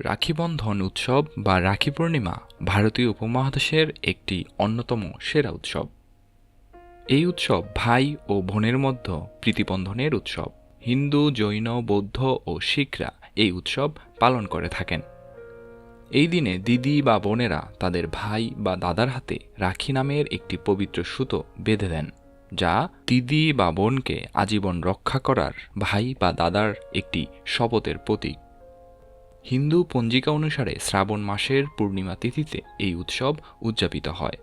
রাখিবন্ধন উৎসব বা রাখি পূর্ণিমা ভারতীয় উপমহাদেশের একটি অন্যতম সেরা উৎসব। এই উৎসব ভাই ও বোনের মধ্যে প্রীতিবন্ধনের উৎসব। হিন্দু, জৈন, বৌদ্ধ ও শিখরা এই উৎসব পালন করে থাকেন। এই দিনে দিদি বা বোনেরা তাদের ভাই বা দাদার হাতে রাখি নামের একটি পবিত্র সুতো বেঁধে দেন, যা দিদি বা বোনকে আজীবন রক্ষা করার ভাই বা দাদার একটি শপথের প্রতীক। হিন্দু পঞ্জিকা অনুসারে শ্রাবণ মাসের পূর্ণিমা তিথিতে এই উৎসব উদযাপিত হয়।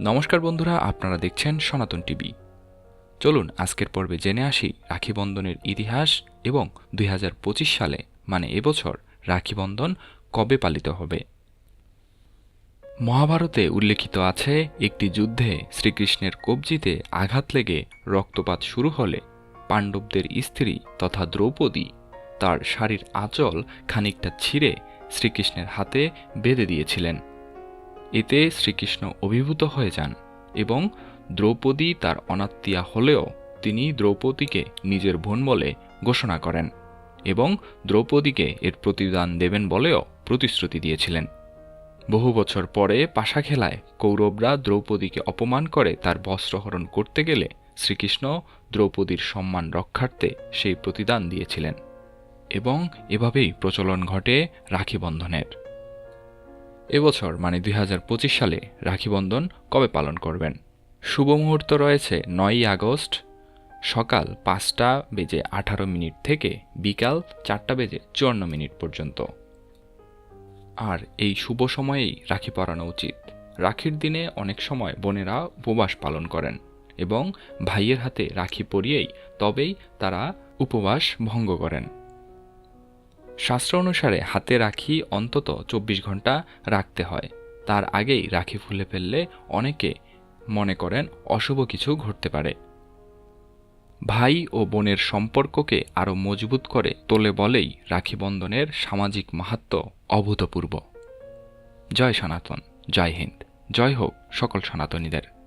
নমস্কার বন্ধুরা, আপনারা দেখছেন সনাতন টিভি। চলুন, আজকের পর্বে জেনে আসি রাখিবন্ধনের ইতিহাস এবং দুই হাজার পঁচিশ সালে মানে এবছর রাখিবন্ধন কবে পালিত হবে। মহাভারতে উল্লেখিত আছে, একটি যুদ্ধে শ্রীকৃষ্ণের কবজিতে আঘাত লেগে রক্তপাত শুরু হলে পাণ্ডবদের স্ত্রী তথা দ্রৌপদী তার শাড়ির আঁচল খানিকটা ছিঁড়ে শ্রীকৃষ্ণের হাতে বেঁধে দিয়েছিলেন। এতে শ্রীকৃষ্ণ অভিভূত হয়ে যান এবং দ্রৌপদী তার অনাত্মীয়া হলেও তিনি দ্রৌপদীকে নিজের বোন বলে ঘোষণা করেন এবং দ্রৌপদীকে এর প্রতিদান দেবেন বলেও প্রতিশ্রুতি দিয়েছিলেন। বহু বছর পরে পাশা খেলায় কৌরবরা দ্রৌপদীকে অপমান করে তার বস্ত্রহরণ করতে গেলে শ্রীকৃষ্ণ দ্রৌপদীর সম্মান রক্ষার্থে সেই প্রতিদান দিয়েছিলেন। এবং এভাবেই প্রচলন ঘটে রাখি বন্ধনের। এবছর মানে দুই হাজার পঁচিশ সালে রাখি বন্ধন কবে পালন করবেন? শুভ মুহূর্ত রয়েছে নয়ই আগস্ট, সকাল পাঁচটা বেজে আঠারো মিনিট থেকে বিকাল চারটা বেজে চুয়ান্ন মিনিট পর্যন্ত। আর এই শুভ সময়েই রাখি পরানো উচিত। রাখির দিনে অনেক সময় বোনেরা উপবাস পালন করেন এবং ভাইয়ের হাতে রাখি পরিয়েই তবেই তারা উপবাস ভঙ্গ করেন। শাস্ত্র অনুসারে হাতে রাখি অন্তত চব্বিশ ঘণ্টা রাখতে হয়। তার আগেই রাখি ফুলে ফেললে অনেকে মনে করেন অশুভ কিছু ঘটতে পারে। ভাই ও বোনের সম্পর্ককে আরও মজবুত করে তোলে বলেই রাখি বন্ধনের সামাজিক মাহাত্ম্য অভূতপূর্ব। জয় সনাতন, জয় হিন্দ, জয় হোক সকল সনাতনীদের।